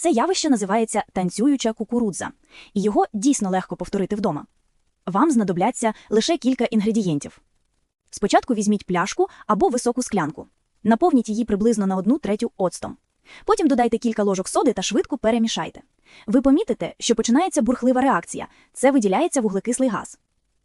Це явище називається танцююча кукурудза, і його дійсно легко повторити вдома. Вам знадобляться лише кілька інгредієнтів. Спочатку візьміть пляшку або високу склянку. Наповніть її приблизно на одну третю оцтом. Потім додайте кілька ложок соди та швидко перемішайте. Ви помітите, що починається бурхлива реакція. Це виділяється вуглекислий газ.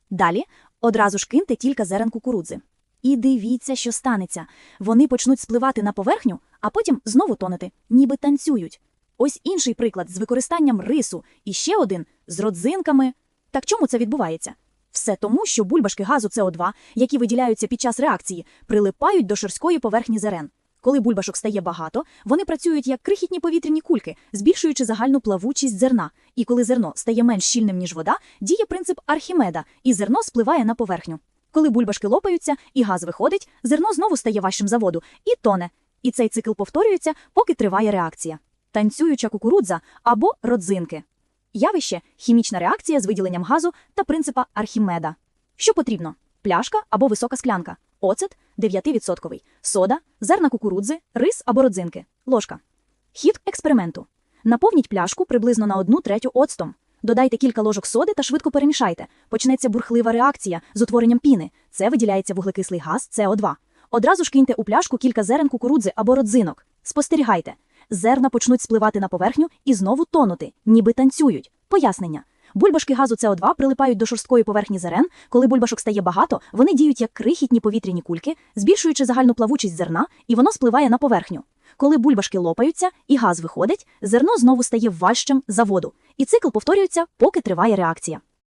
Далі одразу ж киньте кілька зерен кукурудзи. І дивіться, що станеться. Вони почнуть спливати на поверхню, а потім знову тонути, ніби танцюють. Ось інший приклад з використанням рису, і ще один з родзинками. Так чому це відбувається? Все тому, що бульбашки газу СО2, які виділяються під час реакції, прилипають до шорсткої поверхні зерен. Коли бульбашок стає багато, вони працюють як крихітні повітряні кульки, збільшуючи загальну плавучість зерна. І коли зерно стає менш щільним, ніж вода, діє принцип Архімеда, і зерно спливає на поверхню. Коли бульбашки лопаються і газ виходить, зерно знову стає важчим за воду і тоне. І цей цикл повторюється, поки триває реакція. Танцююча кукурудза або родзинки. Явище хімічна реакція з виділенням газу та принципа Архімеда. Що потрібно? Пляшка або висока склянка, оцет 9%, сода, зерна кукурудзи, рис або родзинки, ложка. Хід експерименту. Наповніть пляшку приблизно на одну третю оцтом. Додайте кілька ложок соди та швидко перемішайте. Почнеться бурхлива реакція з утворенням піни. Це виділяється вуглекислий газ СО2. Одразу ж киньте у пляшку кілька зерен кукурудзи або родзинок. Спостерігайте. Зерна почнуть спливати на поверхню і знову тонути, ніби танцюють. Пояснення. Бульбашки газу СО2 прилипають до шорсткої поверхні зерен. Коли бульбашок стає багато, вони діють як крихітні повітряні кульки, збільшуючи загальну плавучість зерна, і воно спливає на поверхню. Коли бульбашки лопаються і газ виходить, зерно знову стає важчим за воду. І цикл повторюється, поки триває реакція.